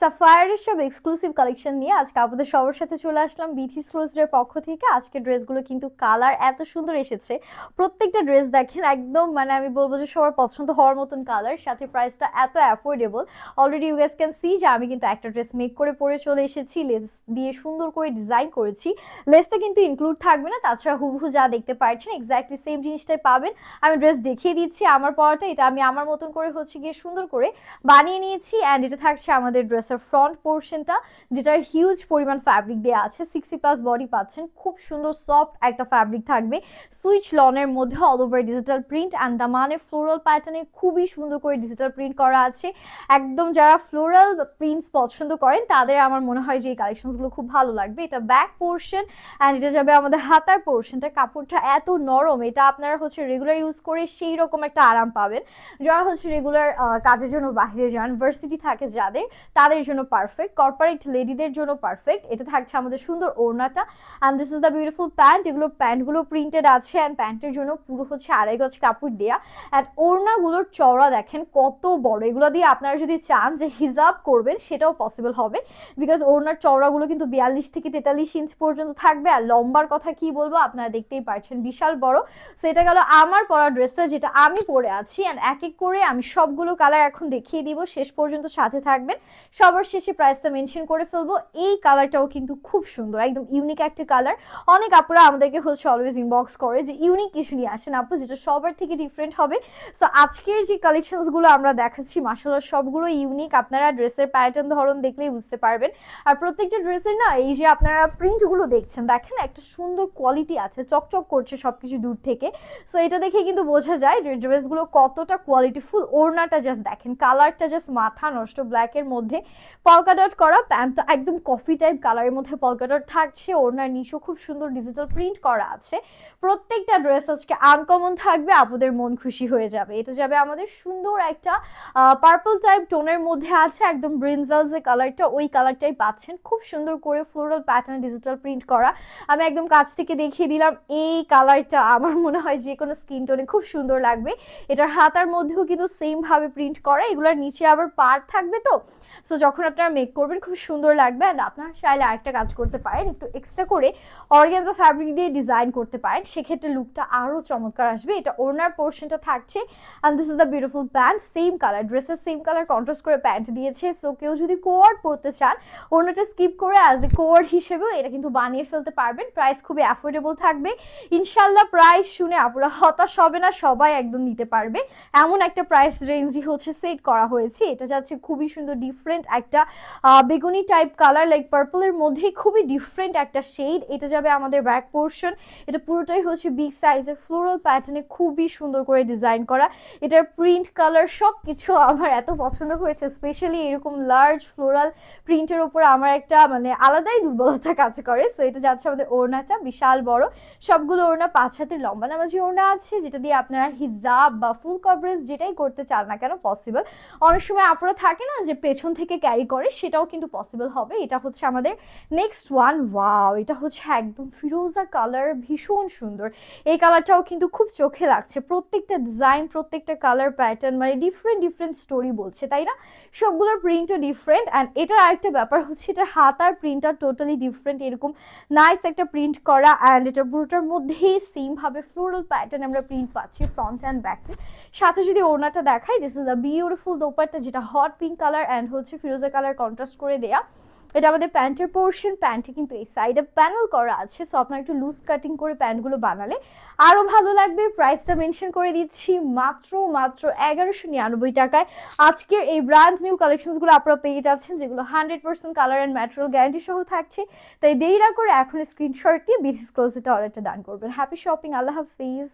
সাফায়ারের সব exclusive collection নিয়ে আজকে আপনাদের সবার সাথে চলে আসলাম বিথি স্ক্লোজের পক্ষ থেকে। আজকে ড্রেসগুলো কিন্তু কালার এত সুন্দর এসেছে। প্রত্যেকটা ড্রেস দেখেন, একদম মানে আমি বলব যে সবার পছন্দ হওয়ার মতন কালার সাথে প্রাইসটা এত affordable already you guys can see যে আমি কিন্তু একটা ড্রেস মেক করে পরে চলে এসেছি লেস দিয়ে সুন্দর করে ডিজাইন করেছি। লেসটা কিন্তু ইনক্লুড থাকবে না, তাছাড়া হুবহু যা দেখতে পাচ্ছেন এক্স্যাক্টলি সেম জিনিসটাই পাবেন। আমি ড্রেস দেখিয়ে দিচ্ছি, আমার পরাটা, এটা আমি আমার মতন করে হচ্ছে গিয়ে সুন্দর করে বানিয়ে নিয়েছি অ্যান্ড এটা থাকছে আমাদের ড্রেসের ফ্রন্ট পোর্শনটা যেটার হিউজ পরিমাণ ফ্যাব্রিক দেওয়া আছে সিক্সটি প্লাস বডি পাচ্ছেন, খুব সুন্দর সফট একটা ফ্যাব্রিক থাকবে। সুইচ লনের মধ্যে all over digital print and দামানে floral প্যাটার্নে খুবই সুন্দর করে ডিজিটাল প্রিন্ট করা আছে। একদম যারা ফ্লোরাল প্রিন্টস পছন্দ করেন, তাদের আমার মনে হয় যে এই কালেকশনসগুলো খুব ভালো লাগবে। এটা ব্যাক পোর্শন অ্যান্ড এটা যাবে আমাদের হাতার পোর্শনটা কাপড়টা এত নরম, এটা আপনারা হচ্ছে রেগুলার ইউজ করে সেই রকম একটা আরাম পাবেন। যারা হচ্ছে রেগুলার কাজের জন্য বাইরে যান ভার্সিটি থাকে যাদের, তাদের জন্য পারফেক্ট কর্পোরেট লেডিদের জন্য পারফেক্ট এটা থাকছে আমাদের সুন্দর ওড়নাটা। And this is the beautiful pant এগুলো প্যান্টগুলো প্রিন্টেড আছে অ্যান্ড প্যান্টের জন্য পুরো হচ্ছে আড়াই গজ কাপড় দেয়া। অ্যান্ড ওড়নাগুলোর চওড়া দেখেন কত বড়। এগুলো দিয়ে আপনারা যদি চান যে হিজাব করবেন, সেটাও পসিবল হবে। বিকজ ওড়নার চওড়াগুলো কিন্তু বিয়াল্লিশ থেকে তেতাল্লিশ ইঞ্চ পর্যন্ত থাকবে। আর লম্বার কথা কি বলব, আপনারা দেখতেই পারছেন, বিশাল বড়। সেটা গেল আমার পরা ড্রেসটা, যেটা আমি পরে আছি। অ্যান্ড এক এক করে আমি সবগুলো কালার এখন দেখিয়ে দিব। শেষ পর্যন্ত সাথে থাকবেন। সবার শেষে প্রাইসটা মেনশন করে ফেলব। এই কালারটাও কিন্তু খুব সুন্দর, একদম ইউনিক একটা কালার অনেক আপুরা আমাদেরকে হচ্ছে অলওয়েজ ইনবক্স করে যে ইউনিক কিছু নিয়ে আসেন আপু, যেটা সবার থেকে ডিফারেন্ট হবে। সো আজকের যে কালেকশনসগুলো আমরা দেখাচ্ছি মাসাল্লাহ সবগুলো ইউনিক আপনারা ড্রেসের প্যাটার্ন ধরন দেখলেই বুঝতে পারবেন। আর প্রত্যেকটা ড্রেসের না, এই যে আপনারা প্রিন্টগুলো দেখছেন, দেখেন একটা সুন্দর কোয়ালিটি আছে, চকচক করছে সব কিছু দূর থেকে। সো এটা দেখে কিন্তু বোঝা যায় যে, ড্রেসগুলো কতটা কোয়ালিটিফুল ওড়নাটা জাস্ট দেখেন কালারটা জাস্ট মাথা নষ্ট ব্ল্যাকের মধ্যে। পলকা ডট করা প্যান্টটা একদম কফি টাইপ কালারের মধ্যে পলকা ডট থাকছে। ওড়নার নিচেও খুব সুন্দর ডিজিটাল প্রিন্ট করা আছে। প্রত্যেকটা ড্রেস আজকে আনকমন থাকবে, আপুদের মন খুশি হয়ে যাবে। এটা যাবে আমাদের সুন্দর একটা পার্পল টাইপ টোনের মধ্যে আছে, একদম ব্রিনজাল যে কালারটা ওই কালারটাই পাচ্ছেন। খুব সুন্দর করে ফ্লোরাল প্যাটার্ন ডিজিটাল প্রিন্ট করা। আমি একদম কাছ থেকে দেখিয়ে দিলাম, এই কালারটা আমার মনে হয় যে কোনো স্কিন টোনে খুব সুন্দর লাগবে। এটার হাতার মধ্যেও কিন্তু সেম ভাবে প্রিন্ট করা। এগুলোর নিচে আবার পার থাকবে তো? সো যখন আপনারা মেক করবেন খুব সুন্দর লাগবে অ্যান্ড আপনারা চাইলে আরেকটা কাজ করতে পারেন। একটু এক্সট্রা করে অর্গ্যানজা ফ্যাব্রিক দিয়ে ডিজাইন করতে পারেন। সেক্ষেত্রে লুকটা আরও চমৎকার আসবে। এটা ওনার পোর্শনটা থাকছে and this is the beautiful pant same colour ড্রেসের সেম কালার কন্ট্রাস্ট করে প্যান্ট দিয়েছে। সো কেউ যদি কোয়ার্ড পরতে চান ওনাটা স্কিপ করে অ্যাজ এ কোয়ার্ড হিসেবেও এটা কিন্তু বানিয়ে ফেলতে পারবেন। প্রাইস খুবই অ্যাফোর্ডেবল থাকবে। ইনশাল্লাহ প্রাইস শুনে আপুরা হতাশ হবে না, সবাই একদম নিতে পারবে। এমন একটা প্রাইস রেঞ্জই হচ্ছে সেট করা হয়েছে। এটা যাচ্ছে খুবই সুন্দর ডিফারেন্ট একটা বেগুনি টাইপ কালার লাইক পার্পলের মধ্যেই খুবই ডিফারেন্ট একটা শেড এটা যাবে আমাদের ব্যাক পোর্শন এটা পুরোটাই হচ্ছে বিগ সাইজের ফ্লোরাল প্যাটার্নে খুবই সুন্দর করে ডিজাইন করা। এটার প্রিন্ট কালার সব কিছু আমার এত পছন্দ হয়েছে স্পেশালি এরকম লার্জ ফ্লোরাল প্রিন্টের উপর আমার একটা মানে আলাদাই দুর্বলতা কাজ করে। সো এটা যাচ্ছে আমাদের ওড়নাটা, বিশাল বড়। সবগুলো ওড়না পাঁচ হাতের লম্বা নামাজি ওড়না আছে, যেটা দিয়ে আপনারা হিজাব বা ফুল কভারেজ যেটাই করতে চান না কেন পসিবল অনেক সময় আপনারা থাকে না যে পেছন থেকে ক্যারি করে, সেটাও কিন্তু পসিবল হবে। এটা হচ্ছে আমাদের নেক্সট ওয়ান ওয়াও এটা হচ্ছে একদম ফিরোজা কালার ভীষণ সুন্দর। এই কালারটাও কিন্তু খুব চোখে লাগছে। প্রত্যেকটা ডিজাইন প্রত্যেকটা কালার প্যাটার্ন মানে ডিফারেন্ট ডিফারেন্ট স্টোরি বলছে, তাই না? সবগুলোর প্রিন্টও ডিফারেন্ট অ্যান্ড এটার আরেকটা ব্যাপার হচ্ছে, এটা হাতার প্রিন্টটা টোটালি ডিফারেন্ট এরকম নাইস একটা প্রিন্ট করা অ্যান্ড এটা পুরোটার মধ্যেই সেমভাবে ফ্লোরাল প্যাটার্ন আমরা প্রিন্ট পাচ্ছি ফ্রন্ট অ্যান্ড ব্যাকে সাথে যদি ওড়নাটা দেখাই দিস ইজ দ্য বিউটিফুল দোপারটা যেটা হট পিঙ্ক কালার অ্যান্ড হচ্ছে ফিরোজা কালার কন্ট্রাস্ট করে দেয়া। এটা আমাদের প্যান্টের পোর্শন প্যান্টে কিন্তু এই সাইডে প্যানেল করা আছে। সো আপনার একটু লুজ কাটিং করে প্যান্টগুলো বানালে আরও ভালো লাগবে। প্রাইসটা মেনশন করে দিচ্ছি মাত্র মাত্র এগারোশো নিরানব্বই টাকায়। আজকের এই ব্র্যান্ড নিউ কালেকশনসগুলো আপনারা পেয়ে যাচ্ছেন, যেগুলো hundred percent colour and material guarantee সহ থাকছে। তাই দেরি না করে এখন স্ক্রিনশট দিয়ে বিথিস ক্লোজেটা অর্ডারটা ডান করবেন। হ্যাপি শপিং আল্লাহ হাফিজ।